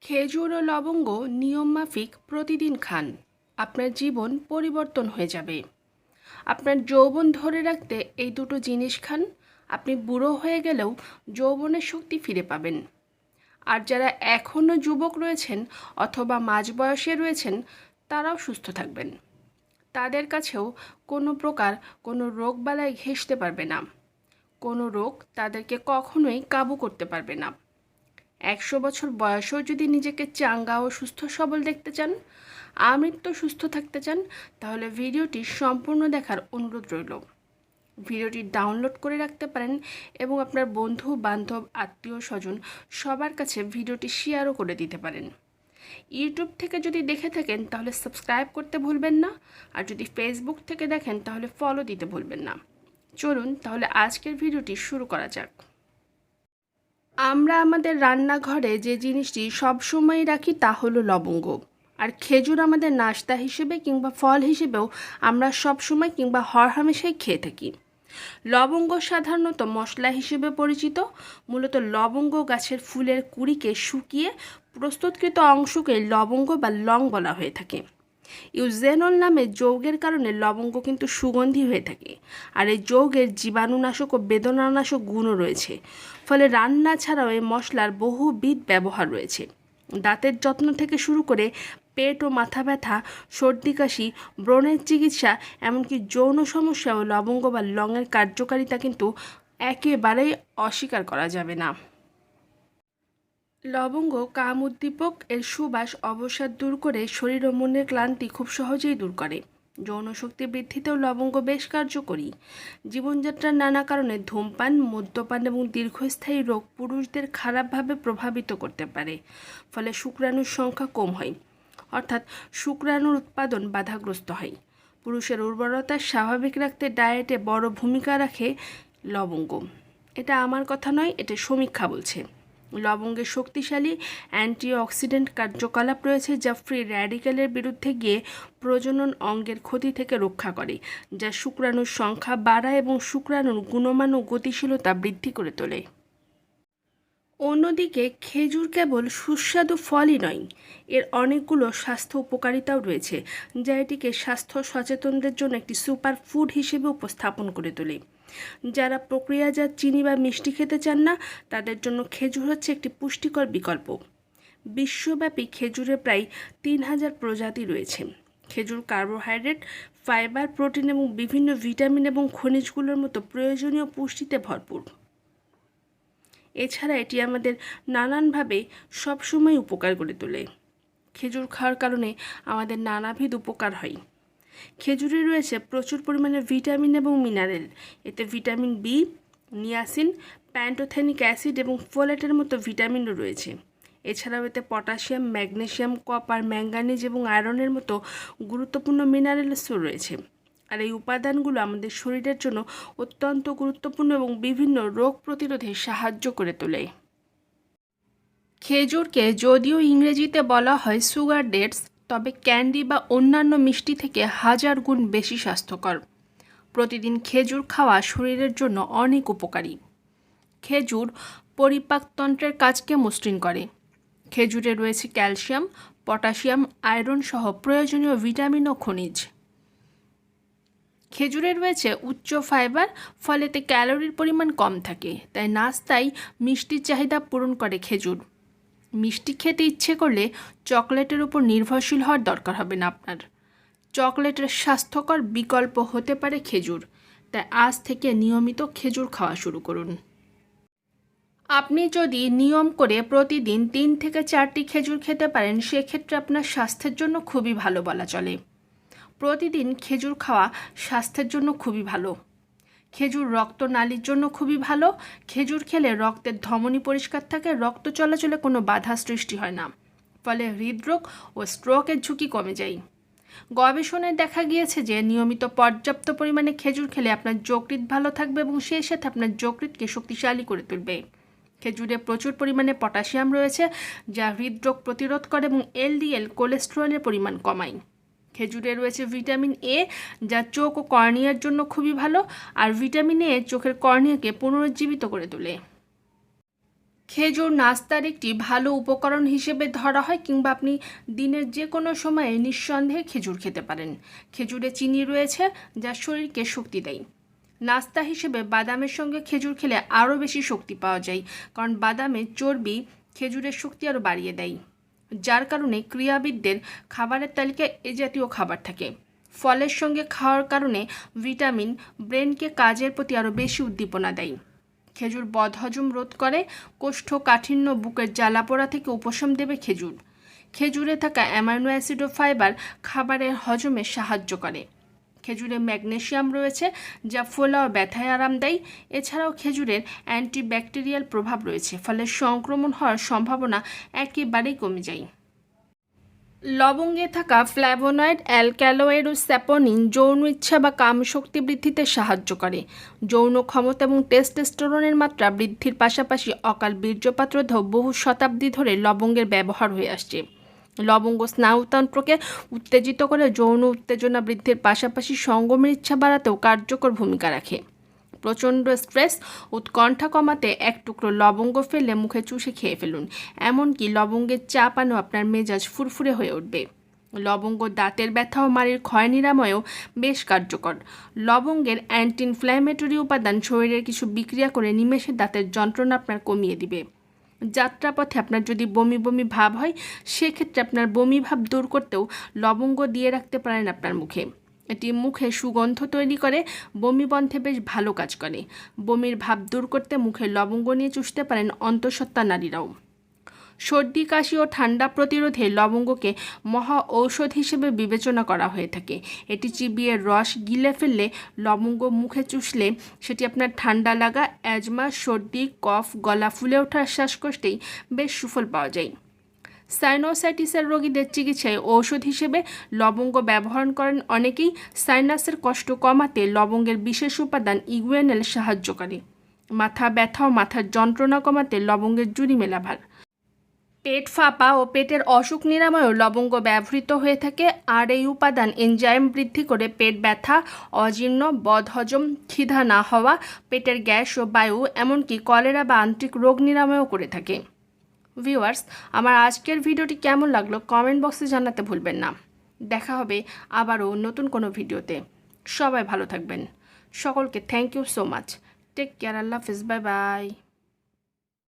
খেজুর ও লবঙ্গ নিয়মমাফিক প্রতিদিন খান। আপনার জীবন পরিবর্তন হয়ে যাবে। আপনার যৌবন ধরে রাখতে এই দুটো জিনিস খান, আপনি বুড়ো হয়ে গেলেও যৌবনের শক্তি ফিরে পাবেন। আর যারা এখনও যুবক রয়েছেন অথবা মাঝ বয়সে রয়েছেন, তারাও সুস্থ থাকবেন। তাদের কাছেও কোনো প্রকার কোনো রোগবালাই ঘেঁষতে পারবে না। কোনো রোগ তাদেরকে কখনোই কাবু করতে পারবে না। একশো বছর বয়সেও যদি নিজেকে চাঙ্গা ও সুস্থ সবল দেখতে চান আমৃত্য সুস্থ থাকতে চান, তাহলে ভিডিওটি সম্পূর্ণ দেখার অনুরোধ রইল। ভিডিওটি ডাউনলোড করে রাখতে পারেন এবং আপনার বন্ধু, বান্ধব, আত্মীয়, স্বজন সবার কাছে ভিডিওটি শেয়ারও করে দিতে পারেন। ইউটিউব থেকে যদি দেখে থাকেন, তাহলে সাবস্ক্রাইব করতে ভুলবেন না। আর যদি ফেসবুক থেকে দেখেন, তাহলে ফলো দিতে ভুলবেন না। চলুন, তাহলে আজকের ভিডিওটি শুরু করা যাক। আমরা আমাদের রান্নাঘরে যে জিনিসটি সবসময় রাখি তা হলো লবঙ্গ। আর খেজুর আমাদের নাস্তা হিসেবে কিংবা ফল হিসেবেও আমরা সবসময় কিংবা হরহামেশাই খেয়ে থাকি। লবঙ্গ সাধারণত মশলা হিসেবে পরিচিত। মূলত লবঙ্গ গাছের ফুলের কুড়িকে শুকিয়ে প্রস্তুতকৃত অংশকে লবঙ্গ বা লং বলা হয়ে থাকে। ইউজেনল নামে যৌগের কারণে লবঙ্গ কিন্তু সুগন্ধি হয়ে থাকে। আর এই যৌগের জীবাণুনাশক ও বেদনানাশক গুণও রয়েছে। ফলে রান্না ছাড়াও এই মশলার বহুবিধ ব্যবহার রয়েছে। দাঁতের যত্ন থেকে শুরু করে পেট ও মাথা ব্যথা, সর্দি কাশি, ব্রণের চিকিৎসা, এমনকি যৌন সমস্যা ও লবঙ্গ বা লংয়ের কার্যকারিতা কিন্তু একেবারেই অস্বীকার করা যাবে না। লবঙ্গ, কাম উদ্দীপক এর সুবাস অবসাদ দূর করে শরীর ও মনের ক্লান্তি খুব সহজেই দূর করে। যৌন শক্তি বৃদ্ধিতেও লবঙ্গ বেশ কার্যকরী। জীবনযাত্রার নানা কারণে ধূমপান, মদ্যপান এবং দীর্ঘস্থায়ী রোগ পুরুষদের খারাপভাবে প্রভাবিত করতে পারে, ফলে শুক্রাণুর সংখ্যা কম হয়, অর্থাৎ শুক্রাণুর উৎপাদন বাধাগ্রস্ত হয়। পুরুষের উর্বরতা স্বাভাবিক রাখতে ডায়েটে বড় ভূমিকা রাখে লবঙ্গ। এটা আমার কথা নয়, এটা সমীক্ষা বলছে। লবঙ্গের শক্তিশালী অ্যান্টিঅক্সিডেন্ট কার্যকলাপ রয়েছে যা ফ্রি র্যাডিক্যালের বিরুদ্ধে গিয়ে প্রজনন অঙ্গের ক্ষতি থেকে রক্ষা করে, যা শুক্রাণুর সংখ্যা বাড়ায় এবং শুক্রাণুর গুণমান ও গতিশীলতা বৃদ্ধি করে তোলে। অন্যদিকে, খেজুর কেবল সুস্বাদু ফলই নয়, এর অনেকগুলো স্বাস্থ্য উপকারিতাও রয়েছে, যা এটিকে স্বাস্থ্য সচেতনদের জন্য একটি সুপার ফুড হিসেবে উপস্থাপন করে তোলে। যারা প্রক্রিয়াজাত চিনি বা মিষ্টি খেতে চান না, তাদের জন্য খেজুর হচ্ছে একটি পুষ্টিকর বিকল্প। বিশ্বব্যাপী খেজুরের প্রায় তিন হাজার প্রজাতি রয়েছে। খেজুর কার্বোহাইড্রেট, ফাইবার, প্রোটিন এবং বিভিন্ন ভিটামিন এবং খনিজগুলোর মতো প্রয়োজনীয় পুষ্টিতে ভরপুর। এছাড়া এটি আমাদের নানানভাবে সবসময় উপকার করে তোলে। খেজুর খাওয়ার কারণে আমাদের নানাবিধ উপকার হয়। খেজুরে রয়েছে প্রচুর পরিমাণে ভিটামিন এবং মিনারেল। এতে vitamin B, niacin, pantothenic acid এবং ফোলেটের মতো ভিটামিনও রয়েছে। এছাড়াও এতে পটাশিয়াম, ম্যাগনেশিয়াম, কপার, ম্যাঙ্গানিজ এবং আয়রনের মতো গুরুত্বপূর্ণ মিনারেলসও রয়েছে। আর এই উপাদানগুলো আমাদের শরীরের জন্য অত্যন্ত গুরুত্বপূর্ণ এবং বিভিন্ন রোগ প্রতিরোধে সাহায্য করে তোলে। খেজুরকে যদিও ইংরেজিতে বলা হয় সুগার ডেটস তবে ক্যান্ডি বা অন্যান্য মিষ্টি থেকে হাজার গুণ বেশি স্বাস্থ্যকর। প্রতিদিন খেজুর খাওয়া শরীরের জন্য অনেক উপকারী। খেজুর পরিপাকতন্ত্রের কাজকে মসৃণ করে। খেজুরে রয়েছে ক্যালসিয়াম, পটাশিয়াম, আয়রন সহ প্রয়োজনীয় ভিটামিন ও খনিজ। খেজুরে রয়েছে উচ্চ ফাইবার, ফলেতে ক্যালোরির পরিমাণ কম থাকে, তাই নাস্তায় মিষ্টির চাহিদা পূরণ করে খেজুর। মিষ্টি খেতে ইচ্ছে করলে চকলেটের উপর নির্ভরশীল হওয়ার দরকার হবে না আপনার। চকলেটের স্বাস্থ্যকর বিকল্প হতে পারে খেজুর। তাই আজ থেকে নিয়মিত খেজুর খাওয়া শুরু করুন। আপনি যদি নিয়ম করে প্রতিদিন তিন থেকে চারটি খেজুর খেতে পারেন, সেক্ষেত্রে আপনার স্বাস্থ্যের জন্য খুবই ভালো বলা চলে। প্রতিদিন খেজুর খাওয়া স্বাস্থ্যের জন্য খুবই ভালো। খেজুর রক্তনালীর জন্য খুবই ভালো। খেজুর খেলে রক্তের ধমনী পরিষ্কার থাকে, রক্ত চলাচলে কোনো বাধা সৃষ্টি হয় না। ফলে হৃদরোগ ও স্ট্রোকের ঝুঁকি কমে যায়। গবেষণায় দেখা গিয়েছে যে নিয়মিত পর্যাপ্ত পরিমাণে খেজুর খেলে আপনার যকৃৎ ভালো থাকবে এবং সেই সাথে আপনার যকৃৎকে শক্তিশালী করে তুলবে। খেজুরে প্রচুর পরিমাণে পটাশিয়াম রয়েছে, যা হৃদরোগ প্রতিরোধ করে এবং এলডিএল কোলেস্টেরলের পরিমাণ কমায়। খেজুরে রয়েছে ভিটামিন এ, যা চোখ ও কর্নিয়ার জন্য খুবই ভালো, আর ভিটামিন এ চোখের কর্নিয়াকে পুনরুজ্জীবিত করে তোলে। খেজুর নাস্তার একটি ভালো উপকরণ হিসেবে ধরা হয়, কিংবা আপনি দিনের যে কোনো সময়ে নিঃসন্দেহে খেজুর খেতে পারেন। খেজুরে চিনি রয়েছে, যা শরীরকে শক্তি দেয়। নাস্তা হিসেবে বাদামের সঙ্গে খেজুর খেলে আরও বেশি শক্তি পাওয়া যায়, কারণ বাদামে চর্বি খেজুরের শক্তি আরও বাড়িয়ে দেয়। যার কারণে ক্রিয়াবিদদের খাবারের তালিকায় এ জাতীয় খাবার থাকে। ফলের সঙ্গে খাওয়ার কারণে ভিটামিন ব্রেনকে কাজের প্রতি আরও বেশি উদ্দীপনা দেয়। খেজুর বদহজম রোধ করে কোষ্ঠকাঠিন্য বুকের জ্বালা পোড়া থেকে উপশম দেবে খেজুর। খেজুরে থাকা অ্যামাইনো অ্যাসিড ও ফাইবার খাবারের হজমে সাহায্য করে। খেজুরে ম্যাগনেসিয়াম রয়েছে, যা ফোলা ও ব্যথায় আরাম দেয় এছাড়াও খেজুরের অ্যান্টিব্যাকটেরিয়াল প্রভাব রয়েছে, ফলে সংক্রমণ হওয়ার সম্ভাবনা একেবারেই কমে যায়। লবঙ্গে থাকা ফ্ল্যাভোনয়েড অ্যালক্যালোয়েড ও স্যাপোনিন যৌন ইচ্ছা বা কামশক্তি বৃদ্ধিতে সাহায্য করে। যৌন ক্ষমতা এবং টেস্টোস্টেরনের মাত্রা বৃদ্ধির পাশাপাশি অকাল বীর্যপাত রোধেও বহু শতাব্দী ধরে লবঙ্গের ব্যবহার হয়ে আসছে। লবঙ্গ স্নায়ুতন্ত্রকে উত্তেজিত করে যৌন উত্তেজনা বৃদ্ধির পাশাপাশি সঙ্গমের ইচ্ছা বাড়াতেও কার্যকর ভূমিকা রাখে। প্রচণ্ড স্ট্রেস উৎকণ্ঠা কমাতে এক টুকরো লবঙ্গ ফেলে মুখে চুষে খেয়ে ফেলুন। এমনকি লবঙ্গের চা পানও আপনার মেজাজ ফুরফুরে হয়ে উঠবে। লবঙ্গ দাঁতের ব্যথা ও মাড়ির ক্ষয় নিরাময়েও বেশ কার্যকর। লবঙ্গের অ্যান্টি ইনফ্ল্যামেটরি উপাদান শরীরের কিছু বিক্রিয়া করে নিমেষে দাঁতের যন্ত্রণা আপনার কমিয়ে দিবে। যাত্রাপথে আপনার যদি বমি বমি ভাব হয়, সেক্ষেত্রে আপনার বমি ভাব দূর করতেও লবঙ্গ দিয়ে রাখতে পারেন আপনার মুখে। এটি মুখে সুগন্ধ তৈরি করে, বমি বন্ধে বেশ ভালো কাজ করে। বমির ভাব দূর করতে মুখে লবঙ্গ নিয়ে চুষতে পারেন অন্তঃসত্ত্বা নারীরাও। সর্দি, কাশি ও ঠান্ডা প্রতিরোধে লবঙ্গকে মহা ঔষধ হিসেবে বিবেচনা করা হয়ে থাকে। এটি চিবিয়ে রস গিলে ফেললে লবঙ্গ মুখে চুষলে সেটি আপনার ঠান্ডা লাগা, অ্যাজমা, সর্দি, কফ, গলা ফুলে ওঠার শ্বাসকষ্টেই বেশ সুফল পাওয়া যায়। সাইনোসাইটিসের রোগীদের চিকিৎসায় ঔষধ হিসেবে লবঙ্গ ব্যবহার করেন অনেকেই। সাইনাসের কষ্ট কমাতে লবঙ্গের বিশেষ উপাদান ইগুয়েনেল সাহায্য করে। মাথা ব্যথা ও মাথার যন্ত্রণা কমাতে লবঙ্গের জুড়ি মেলাভার পেট ফাঁপা ও পেটের অসুখ নিরাময়েও লবঙ্গ ব্যবহৃত হয়ে থাকে, আর এই উপাদান এনজাইম বৃদ্ধি করে পেট ব্যথা, অজীর্ণ, বদহজম ক্ষিধা না হওয়া, পেটের গ্যাস ও বায়ু, এমনকি কলেরা বা আন্ত্রিক রোগ নিরাময়ও করে থাকে। ভিউয়ার্স, আমার আজকের ভিডিওটি কেমন লাগল কমেন্ট বক্সে জানাতে ভুলবেন না। দেখা হবে আবারও নতুন কোনো ভিডিওতে। সবাই ভালো থাকবেন। সকলকে thank you so much. Take care, আল্লাহ হাফিজ, বাই বাই।